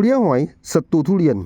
เปลี้ยหอยศัตรูทุเรียน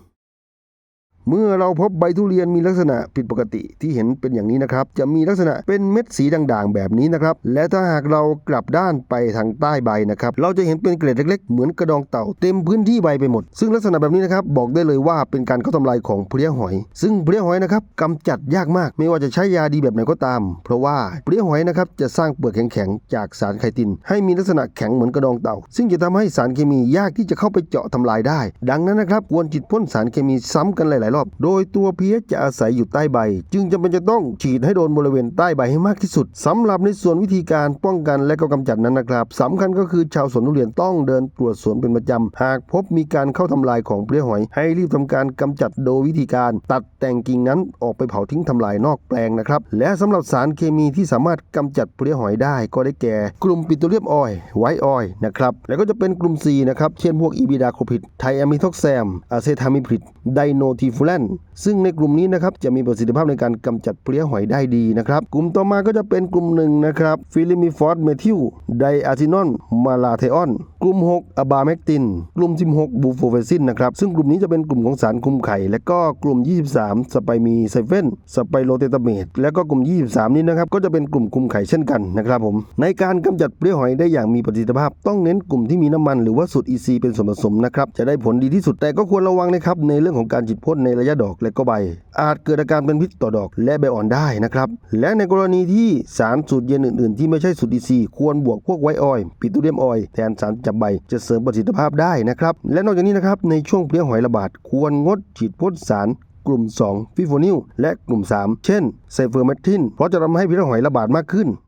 เมื่อเราพบใบทุเรียนมีลักษณะผิดปกติที่เห็นเป็นอย่างนี้นะครับ จะมีลักษณะเป็นเม็ดสีด่างๆ แบบนี้นะครับ และถ้าหากเรากลับด้านไปทางใต้ใบนะครับ เราจะเห็นเป็นเกล็ดเล็กๆ เหมือนกระดองเต่าเต็มพื้นที่ใบไปหมด ซึ่งลักษณะแบบนี้นะครับบอกได้เลยว่าเป็นการเข้าทำลายของเพลี้ยหอย ซึ่งเพลี้ยหอยนะครับกำจัดยากมาก ไม่ว่าจะใช้ยาดีแบบไหนก็ตาม เพราะว่าเพลี้ยหอยนะครับจะสร้างเปลือกแข็งๆจากสารไคติน ให้มีลักษณะแข็งเหมือนกระดองเต่า ซึ่งจะทำให้สารเคมียากที่จะเข้าไปเจาะทำลายได้ ดังนั้นนะครับควรฉีดพ่นสารเคมีซ้ำกันหลายรอบ โดยตัวเพลี้ยจะอาศัยอยู่ใต้ใบ จึงจำเป็นจะต้องฉีดให้โดนบริเวณใต้ใบให้มากที่สุดสำหรับในส่วนวิธีการป้องกันและก็กำจัดนั้นนะครับสำคัญก็คือชาวสวนทุเรียนต้องเดินตรวจสวนเป็นประจำหากพบมีการเข้าทำลายของเพลี้ยหอย ให้รีบทำการกำจัดโดยวิธีการ ตัดแต่งกิ่งนั้นออกไปเผาทิ้งทำลายนอกแปลงนะครับและสำหรับสารเคมีที่สามารถกำจัดเพลี้ยหอยได้ก็ได้แก่ กลุ่มปิโตรเลียมออยล์ไวท์ออยล์นะครับแล้วก็จะเป็นกลุ่ม C นะครับเช่นพวกอีบิดาโคพิดไทอะมิทอกแซมอะเซทามิพิดไดโนทีฟแลนซึ่งในกลุ่มนี้นะครับจะมีประสิทธิภาพในการกำจัดเพลี้ยหอยได้ดีนะครับ กลุ่มต่อมาก็จะเป็นกลุ่มหนึ่งนะครับฟิลิมิฟอสเมทิลไดอะซินอนมาลาเทออน กลุ่ม 6 อะบาเมกติน กลุ่ม 16 บูโฟเฟซินนะครับ ซึ่งกลุ่มนี้จะเป็นกลุ่มของสารคุมไข่ และก็กลุ่ม 23 สไปมีไซเฟนสไปโรเตตาเมตและก็กลุ่ม 23 นี้นะครับ ก็จะเป็นกลุ่มคุมไข่เช่นกันนะครับผม ในการกำจัดเปลี้ยหอยได้อย่างมีประสิทธิภาพ ต้องเน้นกลุ่มที่มีน้ำมันหรือว่าสูตร EC เป็นส่วนผสมนะครับ จะได้ผลดีที่สุด แต่ก็ควรระวังนะครับในเรื่องของการฉีดพ่นในระยะดอกและก็ใบ อาจเกิดอาการเป็นพิษต่อดอกและใบอ่อนได้นะครับ และในกรณีที่สารสูตรเย็นอื่น ๆ ที่ไม่ใช่สูตร EC ควรบวกพวกไวออยปิโตรเลียมออยแทนสารจับใบจะเสริมประสิทธิภาพได้นะครับ และนอกจากนี้นะครับในช่วงเพลี้ยหอยระบาดควรงดฉีดพ่นสารกลุ่ม 2 ฟิโฟนิลและกลุ่ม 3 เช่นไซเฟอร์เมทินเพราะจะทำให้เพลี้ยหอยระบาดมากขึ้น